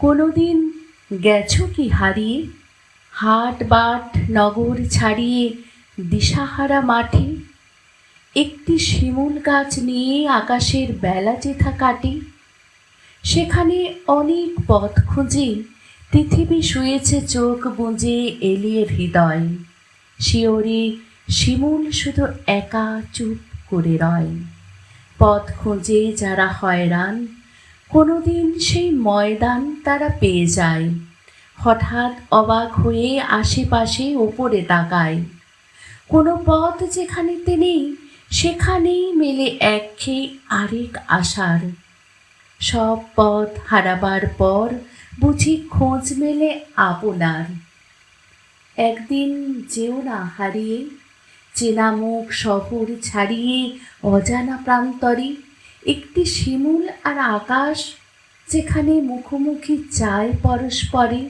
কোনোদিন গেছো কি হারিয়ে? হাট বাট নগর ছাড়িয়ে দিশাহারা মাঠে? একটি শিমুল গাছ নিয়ে আকাশের বেলা যেথা কাটে, সেখানে অনেক পথ খুঁজে পৃথিবী শুয়েছে চোখ বুঁজে এলিয়ে হৃদয়। শিওরে শিমুল শুধু একা চুপ করে রয়। পথ খুঁজে যারা হয়রান কোনোদিন সেই ময়দান তারা পেয়ে যায়। হঠাৎ অবাক হয়ে আশেপাশে ওপরে তাকায়। কোনো পথ যেখানেতে নেই সেখানেই মেলে একঘেয়ে আরেক আশার। সব পথ হারাবার পর বুঝি খোঁজ মেলে আপনার। একদিন যেও না হারিয়ে, চেনা মুখ শহর ছাড়িয়ে অজানা প্রান্তরে একটি শিমুল আর আকাশ যেখানে মুখোমুখি চায় পরস্পরে।